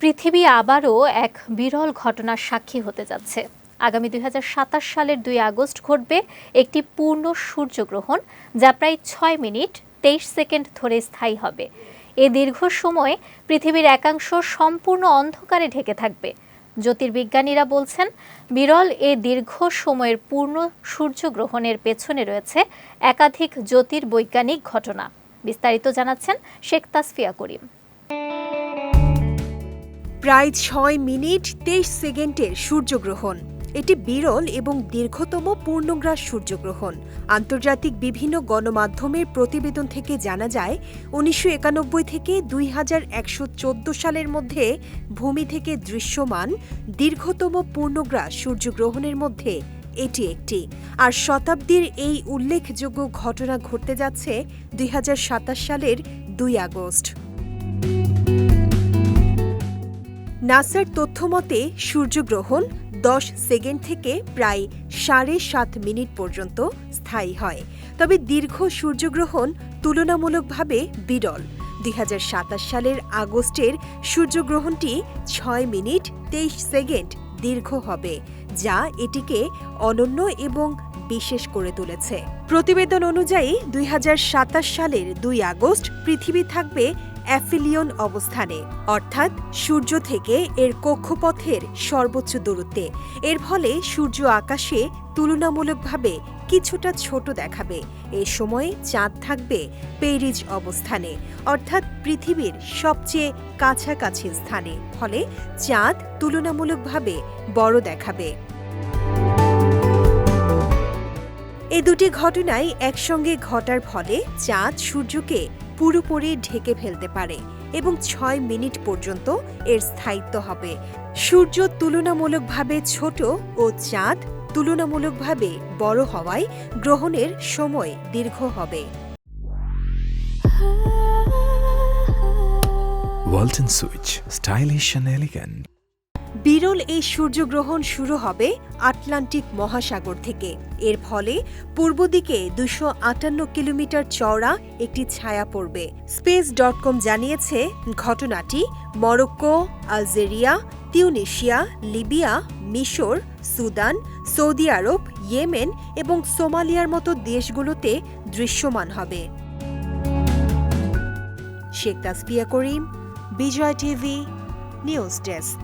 পৃথিবী আবারও এক বিরল ঘটনার সাক্ষী হতে যাচ্ছে। আগামী দুই হাজার সাতাশ সালের দুই আগস্ট ঘটবে একটি পূর্ণ সূর্যগ্রহণ, যা প্রায় ছয় মিনিট তেইশ সেকেন্ড ধরে স্থায়ী হবে। এ দীর্ঘ সময়ে পৃথিবীর একাংশ সম্পূর্ণ অন্ধকারে ঢেকে থাকবে। জ্যোতির্বিজ্ঞানীরা বলছেন, বিরল এ দীর্ঘ সময়ের পূর্ণ সূর্যগ্রহণের পেছনে রয়েছে একাধিক জ্যোতির্বৈজ্ঞানিক ঘটনা। বিস্তারিত জানাচ্ছেন শেখ তাসফিয়া করিম। প্রায় ছয় মিনিট তেইশ সেকেন্ডের সূর্যগ্রহণ। এটি বিরল এবং দীর্ঘতম পূর্ণগ্রাস সূর্যগ্রহণ। আন্তর্জাতিক বিভিন্ন গণমাধ্যমের প্রতিবেদন থেকে জানা যায়, উনিশশো একানব্বই থেকে দুই হাজার একশো চোদ্দ সালের মধ্যে ভূমি থেকে দৃশ্যমান দীর্ঘতম পূর্ণগ্রাস সূর্যগ্রহণের মধ্যে এটি একটি। আর শতাব্দীর এই উল্লেখযোগ্য ঘটনা ঘটতে যাচ্ছে দুই হাজার সাতাশ সালের দুই আগস্ট। নাসার তথ্যমতে সূর্যগ্রহণ দশ সেকেন্ড থেকে প্রায় সাড়ে সাত মিনিট পর্যন্ত স্থায়ী হয়। তবে দীর্ঘ সূর্যগ্রহণ তুলনামূলকভাবে বিরল। দুই হাজার সাতাশ সালের আগস্টের সূর্যগ্রহণটি ছয় মিনিট তেইশ সেকেন্ড দীর্ঘ হবে, যা এটিকে অনন্য এবং বিশেষ করে তুলেছে। প্রতিবেদন অনুযায়ী, দুই হাজার সাতাশ সালের দুই আগস্ট পৃথিবী থাকবে অ্যাফিলিয়ন অবস্থানে, অর্থাৎ সূর্য থেকে এর কক্ষপথের সর্বোচ্চ দূরত্বে। এর ফলে সূর্য আকাশে তুলনামূলকভাবে কিছুটা ছোট দেখাবে। এ সময়ে চাঁদ থাকবে পেরিজ অবস্থানে, অর্থাৎ পৃথিবীর সবচেয়ে কাছাকাছি স্থানে। ফলে চাঁদ তুলনামূলকভাবে বড় দেখাবে। এ দুটি ঘটনাই একসঙ্গে ঘটার ফলে চাঁদ সূর্যকে পুরোপুরি ঢেকে ফেলতে পারে এবং ছয় মিনিট পর্যন্ত এর স্থায়িত্ব হবে সূর্য তুলনামূলকভাবে ছোট ও চাঁদ তুলনামূলকভাবে বড় হওয়ায় গ্রহণের সময় দীর্ঘ হবে Switch, stylish and elegant. বিরল এই সূর্যগ্রহণ শুরু হবে আটলান্টিক মহাসাগর থেকে। এর ফলে পূর্ব দিকে দুশো আটান্ন কিলোমিটার চওড়া একটি ছায়া পড়বে। স্পেস ডট কম জানিয়েছে ঘটনাটি মরক্কো, আলজেরিয়া, তিউনিশিয়া, লিবিয়া, মিশর, সুদান, সৌদি আরব, ইয়েমেন এবং সোমালিয়ার মতো দেশগুলোতে দৃশ্যমান হবে। Sheikh Tasbia Karim, Bijoy TV, news desk.